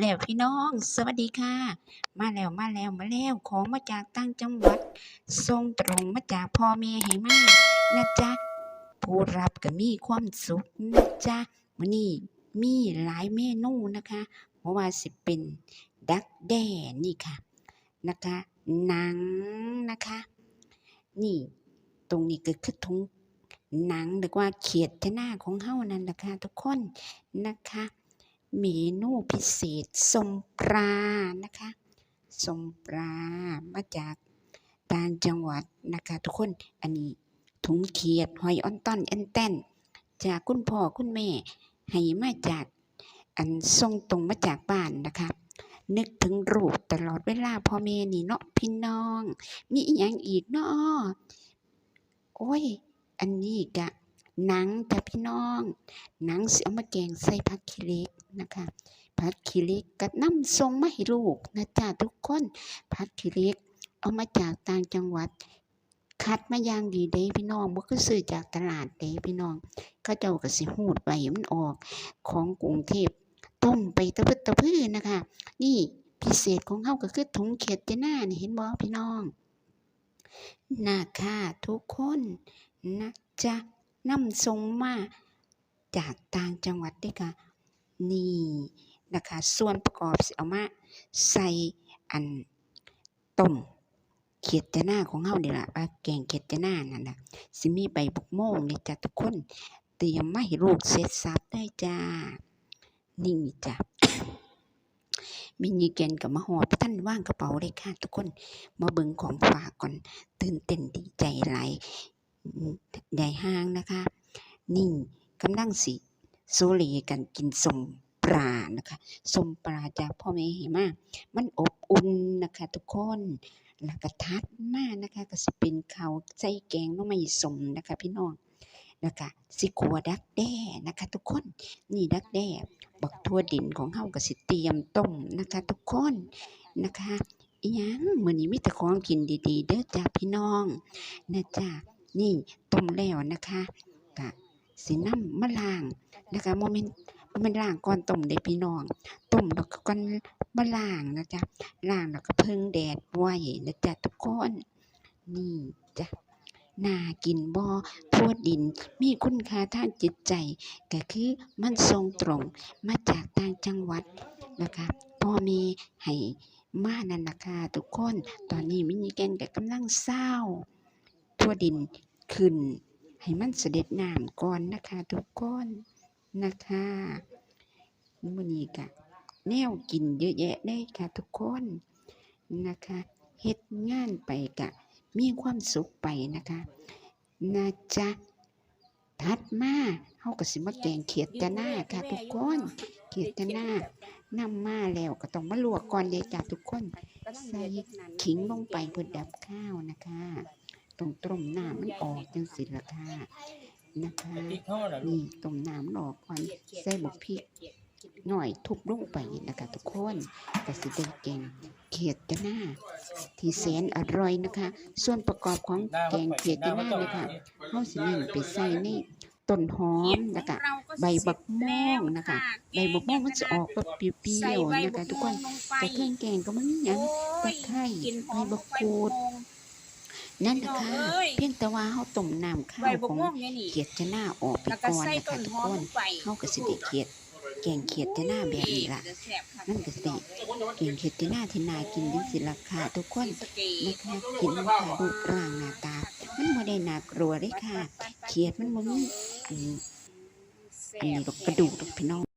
แล้วพี่น้อง สวัสดีค่ะ มาแล้วมาแล้วมาแล้วของมาจากต่างจังหวัดส่งตรงมาจากพ่อแม่ให้มานะจ๊ะผู้รับก็มีความสุขนะจ๊ะมื้อนี้มีหลายเมนูนะคะเพราะว่าสิเป็นดักแด้นี่ค่ะนะคะหนังนะคะ นี่ตรงนี้ก็คือถุงหนังหรือว่าเขียดทหน้าของเฮานั่นแหละค่ะทุกคนนะคะ เมนูพิเศษสมปลานะคะสมปลามาจากต่างจังหวัดนะคะทุกคนอันนี้ถุงเขียดหอยออนต้อนแอนแตนจากคุณพ่อคุณแม่ให้มาจากอันส่งตรงมาจากบ้านนะคะนึกถึงรูปตลอดเวลาพ่อแม่นี่เนาะพี่น้อง มีอีกอย่างอีกเนาะโอ้ย อันนี้กะ หนังจ้ะพี่น้อง หนังสิเอามาแกงใส่ผักขี้เล็กนะคะผักขี้เล็กกับน้ำทรงมาให้ลูกนะจ๊ะทุกคนผักขี้เล็กเอามาจากต่างจังหวัด คัดมาอย่างดีเด้พี่น้องบ่คือซื้อจากตลาดเด้พี่น้องเขาเจ้าก็สิหูดไว้ให้มันออกของกรุงเทพต้มไปตะพึดตะพื้นนะคะ นี่พิเศษของเฮาก็คือถุงเข็ดจะหน้านี่เห็นบ่พี่น้องน่าค่ะทุกคนนะจ๊ะ นำทรงมาจากต่างจังหวัดด้อค่ะนี่นะคะส่วนประกอบสิเอามาใส่อันต้มเขียดจะหน้าของเฮานี่ล่ะว่าแกงเขียดจะหน้านั่นน่ะสิมีใบบุกโม่งนี่จ้ะทุกคนเตรียมมาให้ลูกเสร็จสับได้จ้านี่จ้ะมินิแกนกับมาหอดท่านว่างกระเป๋าเลยค่ะทุกคน มาเบิ่งของฝากก่อน ตื่นเต้นดีใจหลาย ใหญ่ห้างนะคะ นี่กำลังสิโซเลกันกินสมปลานะคะสมปลาจากพ่อแม่ให้มามันอบอุ่นนะคะทุกคนแล้วก็ทัดมากนะคะ ก็สิเป็นข้าวใส่แกงน้องไม่สมนะคะพี่น้องแล้วก็สิขัวดักแด้นะคะ ทุกคน นี่ดักแด้บักทั่วดินของเฮาก็สิเตรียมต้มนะคะ ทุกคนนะคะยังมื้อนี้มีแต่ของกินดีๆ เด้อจ้าพี่น้องนะจ้า นี่ต้มแล้วนะคะก็สินำมาล้างนะคะโมเมนต์บ่แม่นล้างก่อนต้มเด้พี่น้องต้มแล้วก็ก่อนมาล้างนะจ๊ะล้างแล้วก็พิ่งแดดไว้นะจ๊ะทุกคนนี่จ้ะน่ากินบ่ทั่วดิน มีคุณค่าทางจิตใจ ก็คือมันทรงตรงมาจากต่างจังหวัดนะคะพ่อแม่ให้มานั่นล่ะคะทุกคน ตอนนี้มินิแกนก็กำลังเศร้า ทั่วดินขึ้น ให้มันเสด็จน้ำก่อนนะคะทุกคนนะคะมื้อนี้ก็แนวกินเยอะแยะเลยค่ะทุกคนนะคะเฮ็ดงานไปก็มีความสุขไปนะคะนะจ๊ะถัดมาเฮาก็สิมาแกงเขียดจะหน้าค่ะทุกคนเขียดจะหน้านำมาแล้วก็ต้องมาลวกก่อนเด้จ้ะทุกคน ใส่ขิงลงไปเพื่อดับข้าวนะคะ ต้องต้มน้ำมันออกจังสิล่ะค่ะนะคะพริกทอดเหรอลูนี่กต้มน้ำมันออกก่อนใส่บกพริกหน่อยทุบลงไปนะคะทุกคนก็สิได้แกงเขียดจะหน้า ที่แสนอร่อยนะคะ ส่วนประกอบของแกงเขียดจะหน้านะคะเฮาสินิ่งไปใส่ในต้นหอมนะคะใบบักม่วงนะคะใบบักม่วงมันจะออกแบบเปรี้ยวๆนะคะทุกคนแต่เครื่องแกงก็มันมีหยังตะไคร้ใบบักกูด นั่นนะคะเพียงแต่ว่าเฮาต้มน้ำข้าใบวบกของม่วงเนี่ยนี่เขียดจะหน้าออกไปแล้วก็ก่อนใส่นะต้คะนทุกหอคมนลงไปเฮาก็สิได้เขียดแกงเขียดจะหน้าแบบนี้ล่ะนั่นก็สิแกงเขียดจะหน้าที่น่ากินจังสิล่ะค่ะทุกคนนะคะกินมันค่ะรูปร่างหน้าตา มันบ่ได้น่ากลัวเลยค่ะเขียดมันบ่มีอันอันนี้ดอกกระดูกดอกพี่น้อง